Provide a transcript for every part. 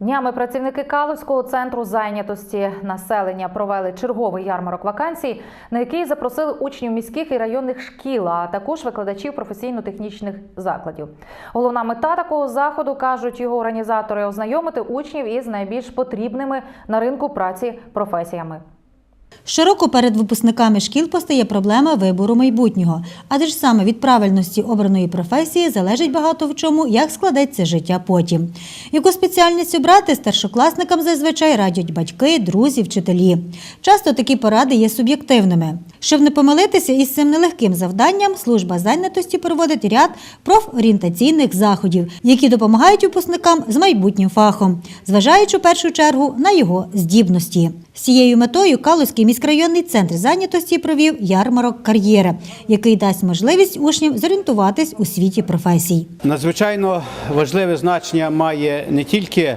Днями працівники Калузького центру зайнятості населення провели черговий ярмарок вакансій, на який запросили учнів міських і районних шкіл, а також викладачів професійно-технічних закладів. Головна мета такого заходу кажуть його організатори ознайомити учнів із найбільш потрібними на ринку праці професіями. Щороку перед випускниками шкіл постає проблема вибору майбутнього, адже ж саме від правильності обраної професії залежить багато в чому, як складеться життя потім. Яку спеціальність обрати старшокласникам зазвичай радять батьки, друзі, вчителі. Часто такі поради є суб'єктивними. Щоб не помилитися із цим нелегким завданням, служба зайнятості проводить ряд профорієнтаційних заходів, які допомагають випускникам з майбутнім фахом, зважаючи в першу чергу на його здібності. З цією метою Калузький міськрайонний центр зайнятості провів ярмарок кар'єра, який дасть можливість учням зорієнтуватись у світі професій. Надзвичайно важливе значення має не тільки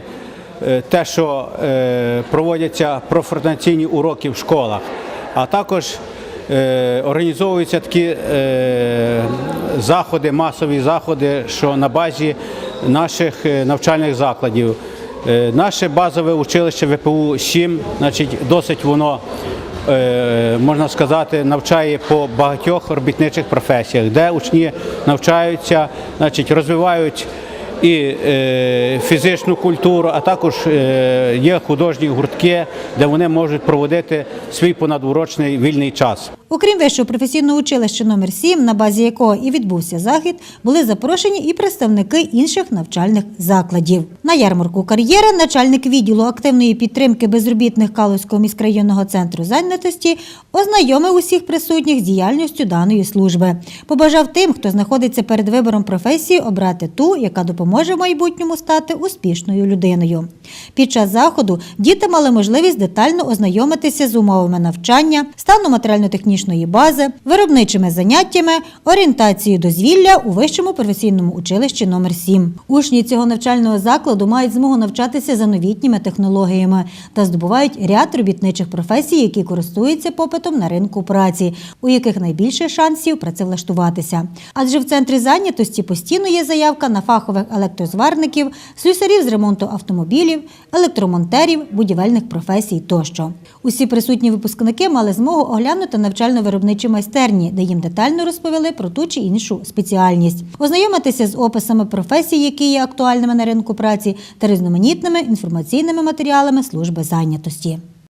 е, те, що е, проводяться профорієнтаційні уроки в школах, а також е, організовуються такі заходи, масові заходи, що на базі наших навчальних закладів. Е, Наше базове училище ВПУ 7, значить, досить воно е, можна сказати, навчає по багатьох робітничих професіях, де учні навчаються, розвивають і е, фізичну культуру, а також є художні гуртки, де вони можуть проводити свій понадурочний вільний час. Окрім вищого професійного училища номер 7 на базі якого і відбувся захід, були запрошені і представники інших навчальних закладів. На ярмарку кар'єра начальник відділу активної підтримки безробітних Калузького міськрайонного центру зайнятості ознайомив усіх присутніх з діяльністю даної служби. Побажав тим, хто знаходиться перед вибором професії, обрати ту, яка допоможе в майбутньому стати успішною людиною. Під час заходу діти мали можливість детально ознайомитися з умовами навчання, станом матеріально-технічної бази, виробничими заняттями, орієнтацією дозвілля у вищому професійному училищі номер 7 Учні цього навчального закладу мають змогу навчатися за новітніми технологіями та здобувають ряд робітничих професій, які користуються попитом на ринку праці, у яких найбільше шансів працевлаштуватися. Адже в центрі зайнятості постійно є заявка на фахових електрозварників, слюсарів з ремонту автомобілів, електромонтерів, будівельних професій тощо. Усі присутні випускники мали змогу оглянути навчально-виробничі майстерні, де їм детально розповіли про ту чи іншу спеціальність, ознайомитися з описами професій, які є актуальними на ринку праці, та різноманітними інформаційними матеріалами служби зайнятості.